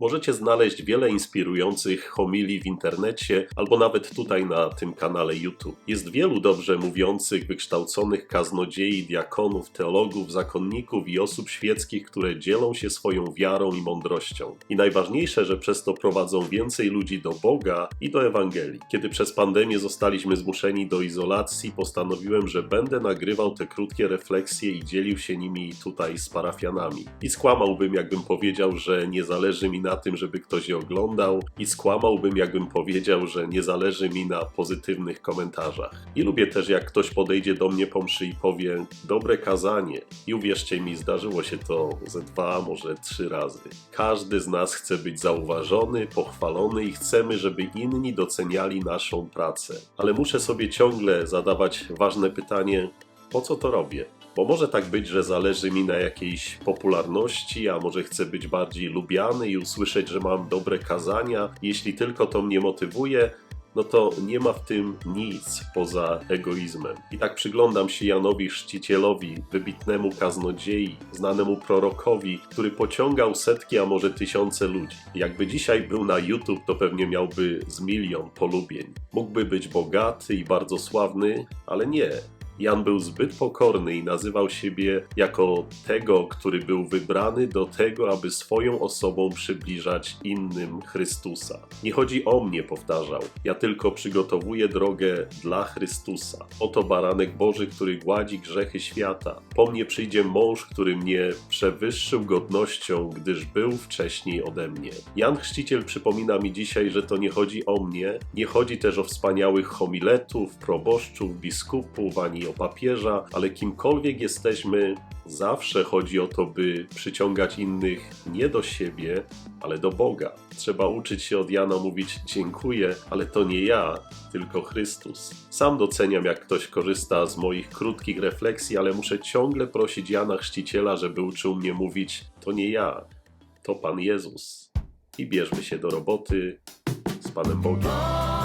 Możecie znaleźć wiele inspirujących homilii w internecie albo nawet tutaj na tym kanale YouTube. Jest wielu dobrze mówiących, wykształconych kaznodziei, diakonów, teologów, zakonników i osób świeckich, które dzielą się swoją wiarą i mądrością. I najważniejsze, że przez to prowadzą więcej ludzi do Boga i do Ewangelii. Kiedy przez pandemię zostaliśmy zmuszeni do izolacji, postanowiłem, że będę nagrywał te krótkie refleksje i dzielił się nimi tutaj z parafianami. I skłamałbym, jakbym powiedział, że nie zależy mi na tym, żeby ktoś je oglądał, i skłamałbym, jakbym powiedział, że nie zależy mi na pozytywnych komentarzach. I lubię też, jak ktoś podejdzie do mnie po mszy i powie dobre kazanie. I uwierzcie mi, zdarzyło się to ze dwa, może trzy razy. Każdy z nas chce być zauważony, pochwalony i chcemy, żeby inni doceniali naszą pracę. Ale muszę sobie ciągle zadawać ważne pytanie, po co to robię? Bo może tak być, że zależy mi na jakiejś popularności, a może chcę być bardziej lubiany i usłyszeć, że mam dobre kazania. Jeśli tylko to mnie motywuje, no to nie ma w tym nic poza egoizmem. I tak przyglądam się Janowi Chrzcicielowi, wybitnemu kaznodziei, znanemu prorokowi, który pociągał setki, a może tysiące ludzi. Jakby dzisiaj był na YouTube, to pewnie miałby z milion polubień. Mógłby być bogaty i bardzo sławny, ale nie. Jan był zbyt pokorny i nazywał siebie jako tego, który był wybrany do tego, aby swoją osobą przybliżać innym Chrystusa. Nie chodzi o mnie, powtarzał. Ja tylko przygotowuję drogę dla Chrystusa. Oto baranek Boży, który gładzi grzechy świata. Po mnie przyjdzie mąż, który mnie przewyższył godnością, gdyż był wcześniej ode mnie. Jan Chrzciciel przypomina mi dzisiaj, że to nie chodzi o mnie, nie chodzi też o wspaniałych homiletów, proboszczów, biskupów, ani o papieża, ale kimkolwiek jesteśmy, zawsze chodzi o to, by przyciągać innych nie do siebie, ale do Boga. Trzeba uczyć się od Jana mówić dziękuję, ale to nie ja, tylko Chrystus. Sam doceniam, jak ktoś korzysta z moich krótkich refleksji, ale muszę ciągle prosić Jana Chrzciciela, żeby uczył mnie mówić to nie ja, to Pan Jezus. I bierzmy się do roboty z Panem Bogiem.